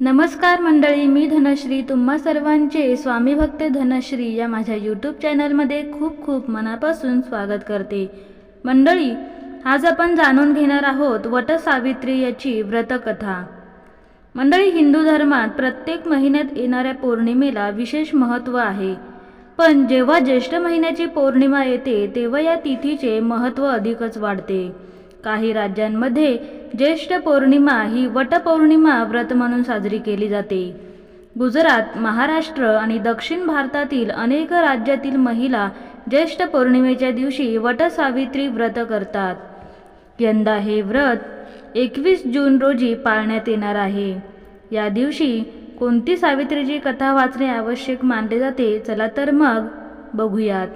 नमस्कार मंडळी मी धनश्री. तुम्हा सर्वांचे स्वामी भक्त धनश्री या माझ्या यूट्यूब चॅनलमध्ये खूप खूप मनापासून स्वागत करते. मंडळी आज आपण जाणून घेणार आहोत वटसावित्री याची व्रतकथा. मंडळी हिंदू धर्मात प्रत्येक महिन्यात येणाऱ्या पौर्णिमेला विशेष महत्त्व आहे. पण जेव्हा ज्येष्ठ महिन्याची पौर्णिमा येते तेव्हा या तिथीचे महत्त्व अधिकच वाढते. काही राज्यांमध्ये ज्येष्ठ पौर्णिमा ही वटपौर्णिमा व्रत म्हणून साजरी केली जाते. गुजरात महाराष्ट्र आणि दक्षिण भारतातील अनेक राज्यातील महिला ज्येष्ठ पौर्णिमेच्या दिवशी वटसावित्री व्रत करतात. यंदा हे व्रत एकवीस जून रोजी पाळण्यात येणार आहे. या दिवशी कोणती सावित्रीची कथा वाचणे आवश्यक मानले जाते? चला तर मग बघूयात.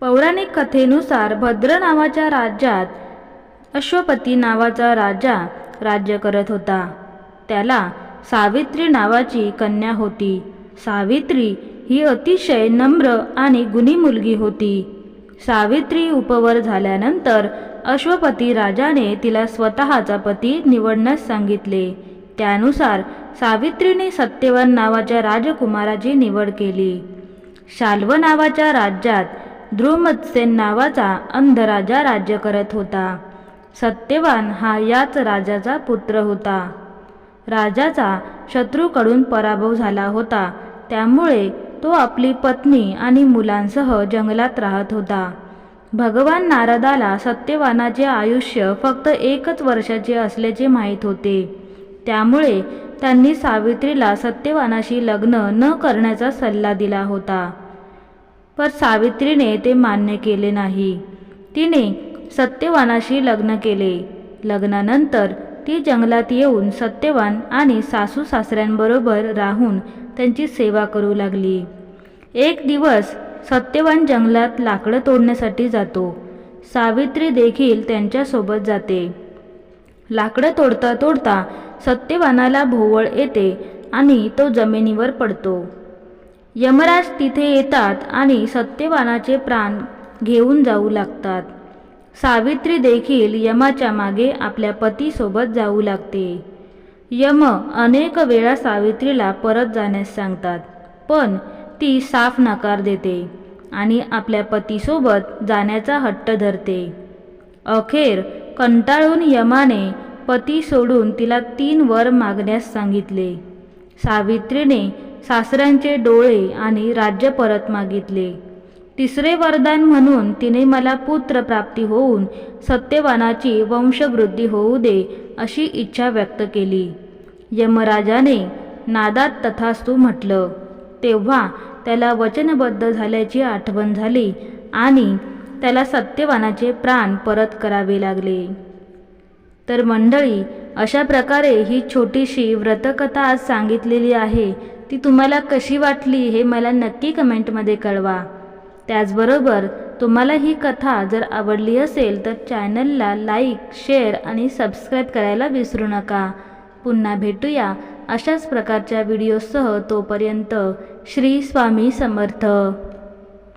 पौराणिक कथेनुसार भद्र नावाच्या राज्यात अश्वपती नावाचा राजा राज्य करत होता. त्याला सावित्री नावाची कन्या होती. सावित्री ही अतिशय नम्र आणि गुणी मुलगी होती. सावित्री उपवर झाल्यानंतर अश्वपती राजाने तिला स्वतःचा पती निवडण्यास सांगितले. त्यानुसार सावित्रीने सत्यवान नावाच्या राजकुमाराची निवड केली. शाल्व नावाच्या राज्यात ध्रुमत्सेन नावाचा अंध राजा राज्य करत होता. सत्यवान हा याच राजाचा पुत्र होता. राजाचा शत्रूकडून पराभव झाला होता. त्यामुळे तो आपली पत्नी आणि मुलांसह जंगलात राहत होता. भगवान नारदाला सत्यवानाचे आयुष्य फक्त एकच वर्षाचे असल्याचे माहीत होते. त्यामुळे त्यांनी सावित्रीला सत्यवानाशी लग्न न करण्याचा सल्ला दिला होता. पण सावित्रीने ते मान्य केले नाही. तिने सत्यवानाशी लग्न केले. लग्नानंतर ती जंगलात येऊन सत्यवान आणि सासू सासऱ्यांबरोबर राहून त्यांची सेवा करू लागली. एक दिवस सत्यवान जंगलात लाकडं तोडण्यासाठी जातो. सावित्री देखील त्यांच्यासोबत जाते. लाकडं तोडता तोडता सत्यवानाला भोवळ येते आणि तो जमिनीवर पडतो. यमराज तिथे येतात आणि सत्यवानाचे प्राण घेऊन जाऊ लागतात. सावित्री देखील यमाच्या मागे आपल्या पतीसोबत जाऊ लागते. यम अनेक वेळा सावित्रीला परत जाण्यास सांगतात पण ती साफ नकार देते आणि आपल्या पतीसोबत जाण्याचा हट्ट धरते. अखेर कंटाळून यमाने पती सोडून तिला तीन वर मागण्यास सांगितले. सावित्रीने सासऱ्यांचे डोळे आणि राज्य परत मागितले. तिसरे वरदान म्हणून तिने मला पुत्र प्राप्ती होऊन सत्यवानाची वंशवृद्धी होऊ दे अशी इच्छा व्यक्त केली. यमराजाने नादात तथास्तू म्हटलं तेव्हा त्याला वचनबद्ध झाल्याची आठवण झाली आणि त्याला सत्यवानाचे प्राण परत करावे लागले. तर मंडळी अशा प्रकारे ही छोटीशी व्रतकथा आज सांगितलेली आहे. ती तुम्हाला कशी वाटली हे मला नक्की कमेंटमध्ये कळवा. त्याचबरोबर तुम्हाला ही कथा जर आवडली असेल तर चॅनलला लाईक शेअर आणि सबस्क्राईब करायला विसरू नका. पुन्हा भेटूया अशाच प्रकारच्या व्हिडिओसह तोपर्यंत श्री स्वामी समर्थ.